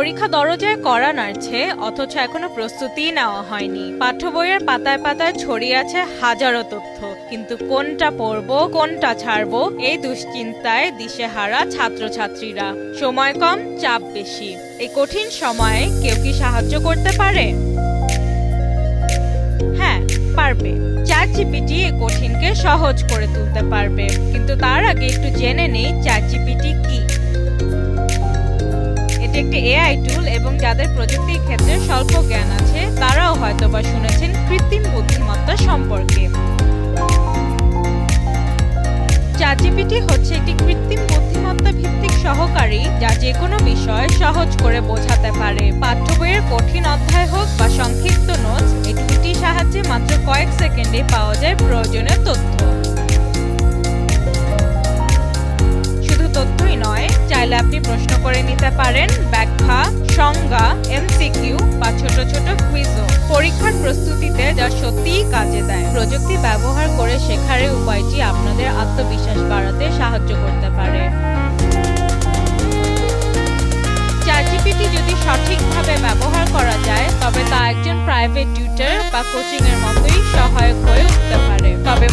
পরীক্ষা দরজায় করা নাড়ছে, অথচ এখনও প্রস্তুতিই নেওয়া হয়নি। পাঠ্য বইয়ের পাতায় পাতায় ছড়িয়ে আছে হাজারো তথ্য। কিন্তু কোনটা পড়ব, কোনটা ছাড়বো, এই দুশ্চিন্তায় দিশেহারা ছাত্রছাত্রীরা। সময় কম, চাপ বেশি। এই কঠিন সময়ে কেউ কি সাহায্য করতে পারে? হ্যাঁ পারবে। চ্যাট জিপিটি এই কঠিনকে সহজ করে তুলতে পারবে। কিন্তু তার আগে একটু জেনে নেই চ্যাট জিপিটি কি। একটি এআই টুল এবং যাদের প্রযুক্তির ক্ষেত্রে স্বল্প জ্ঞান আছে, তারাও হয়তোবা শুনেছেন কৃত্রিম বুদ্ধিমত্তা সম্পর্কে। চ্যাটজিপিটি হচ্ছে একটি কৃত্রিম বুদ্ধিমত্তা ভিত্তিক সহকারী যা যে কোনো বিষয় সহজ করে বোঝাতে পারে। পাঠ্য বইয়ের কঠিন অধ্যায় হোক বা সংক্ষিপ্ত নোটস এটির সাহায্যে মাত্র কয়েক সেকেন্ডে পাওয়া যায় প্রয়োজনীয় তথ্য। চাইলে আপনি প্রশ্ন করে নিতে পারেন। ব্যাখ্যা, সংজ্ঞা এমসিকিউ বা ছোট ছোট কুইজও পরীক্ষার প্রস্তুতিতে যা সত্যিই কাজে দেয়। প্রযুক্তি ব্যবহার করে শেখার উপায়টি আপনাদের আত্মবিশ্বাস বাড়াতে সাহায্য করতে পারে। চ্যাটজিপিটি যদি সঠিকভাবে ব্যবহার করা যায়, তবে তা একজন প্রাইভেট টিউটর বা কোচিং এর মতোই সহায়ক হয়ে উঠতে পারে। তবে